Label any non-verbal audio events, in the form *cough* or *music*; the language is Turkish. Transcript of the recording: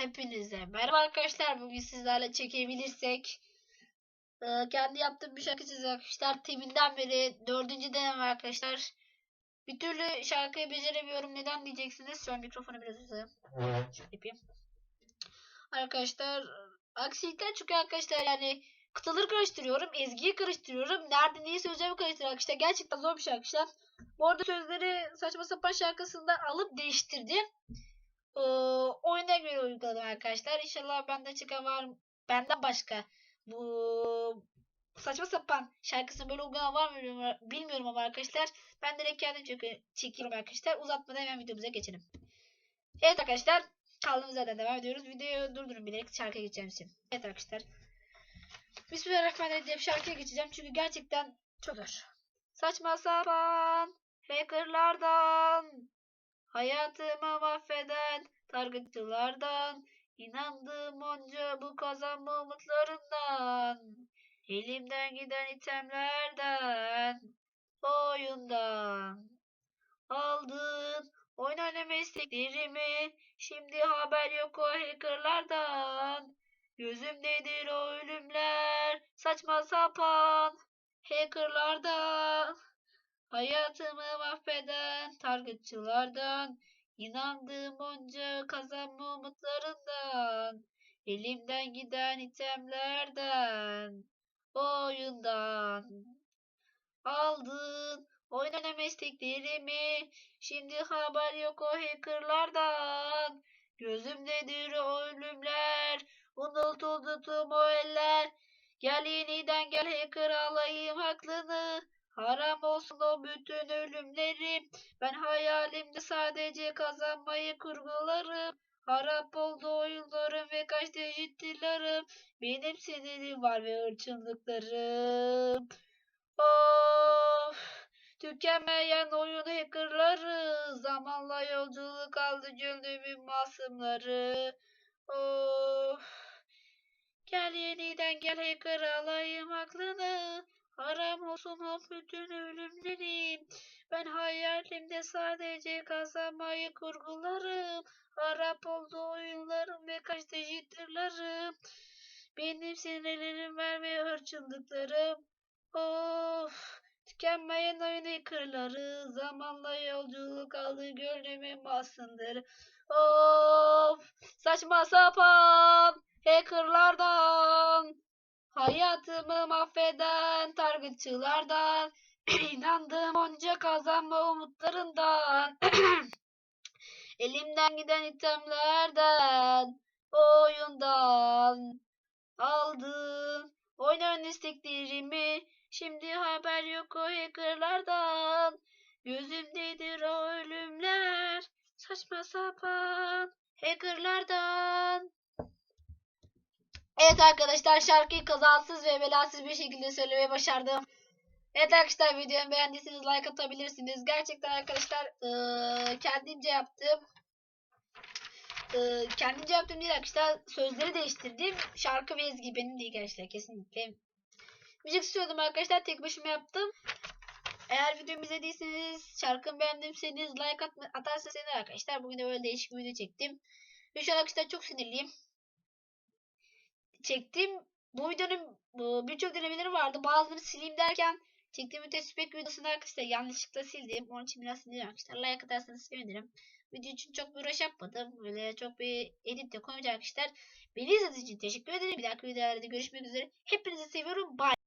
Hepinize merhaba arkadaşlar. Bugün sizlerle çekebilirsek e, kendi yaptığım bir şarkı çizeceğim arkadaşlar. Teminden beri dördüncü deneme arkadaşlar. Bir türlü şarkıyı beceremiyorum. Neden diyeceksiniz? Şu an mikrofonu biraz uzayım. Şöyle yapayım. Arkadaşlar aksilikler çıkıyor arkadaşlar. Yani kıtaları karıştırıyorum. Ezgiyi karıştırıyorum. Nerede neyi söyleyeceğimi karıştırıyorum. Arkadaşlar gerçekten zor bir şarkı arkadaşlar. Bu arada sözleri saçma sapan şarkısından alıp değiştirdim. Ee, oyuna göre uyguladım arkadaşlar. İnşallah benden çıkan var benden başka bu saçma sapan şarkısını böyle uygulanan var mı bilmiyorum, ama arkadaşlar ben direkt kendim çek çekiyorum arkadaşlar. Uzatmadan hemen videomuza geçelim. Evet arkadaşlar kaldığımız yerden devam ediyoruz. Videoyu durdurun bilerek şarkıya geçeceğim için. Evet arkadaşlar. Bismillahirrahmanirrahim şarkıya geçeceğim çünkü gerçekten çok zor. Saçma sapan hackerlardan Hayatımı mahveden targetçılardan inandığım onca bu kazanma umutlarından elimden giden itemlerden oyundan. Aldın oyun oynama isteklerimi şimdi haber yok o hackerlardan. Gözümdedir o ölümler saçma sapan hackerlardan Hayatımı mahveden targetçılardan, inandığım onca kazanma umutlarından, elimden giden itemlerden, oyundan. Aldın oyun oynama isteklerimi, şimdi haber yok o hackerlardan, gözümdedir o ölümler, unutuldu tüm o eller, gel yeniden gel hacker alayım aklını, Haram olsun o bütün ölümlerim. Ben hayalimde sadece kazanmayı kurgularım. Harap oldu oyunlarım ve kaçtı ciddilerim. Benim sinirim var ve hırçınlıklarım. Of! Tükenmeyen oyun hackerları. Zamanla yolculuk aldı gönlümün masumları. Of! Gel yeniden gel hacker alayım aklını. Haram olsun o bütün ölümlerim. Ben hayalimde sadece kazanmayı kurgularım. Harap oldu oyunlarım ve kaçtı jitterlarım. Benim sinirlerim var ve hırçınlıklarım. Of! Tükenmeyen oyun kırları. Zamanla yolculuk aldı gönlümün basındır. Of! Saçma sapan hackerlardan. Hayatımı mahveden targetçılardan, *clears throat* inandığım onca kazanma umutlarından, *clears throat* elimden giden itemlerden, oyundan aldım. Oynayan isteklerimi, şimdi haber yok o hackerlardan, gözümdedir o ölümler, saçma sapan hackerlardan. Evet arkadaşlar şarkıyı kazasız ve belasız bir şekilde söylemeyi başardım. Evet arkadaşlar videomu beğendiyseniz like atabilirsiniz. Gerçekten arkadaşlar eee, kendimce yaptım. Eee, kendimce yaptım değil arkadaşlar. Sözleri değiştirdim. Şarkı ve ezgi benim değil arkadaşlar kesinlikle. Müzik istiyordum arkadaşlar. Tek başıma yaptım. Eğer videomu izlediyseniz, şarkımı beğendiyseniz like atma, atarsanız arkadaşlar. Bugün de böyle değişik bir video çektim. Ve şu an arkadaşlar çok sinirliyim çektiğim bu videonun birçok denemeleri vardı. Bazıları sileyim derken çektiğim mütespek videosunu arkadaşlar yanlışlıkla sildim. Onun için biraz sinirliyim arkadaşlar. Like atarsanız sevinirim. Video için çok bir uğraş yapmadım. Böyle çok bir edit de koymayacağım arkadaşlar. Beni izlediğiniz için teşekkür ederim. Bir dahaki videolarda görüşmek üzere. Hepinizi seviyorum. Bye.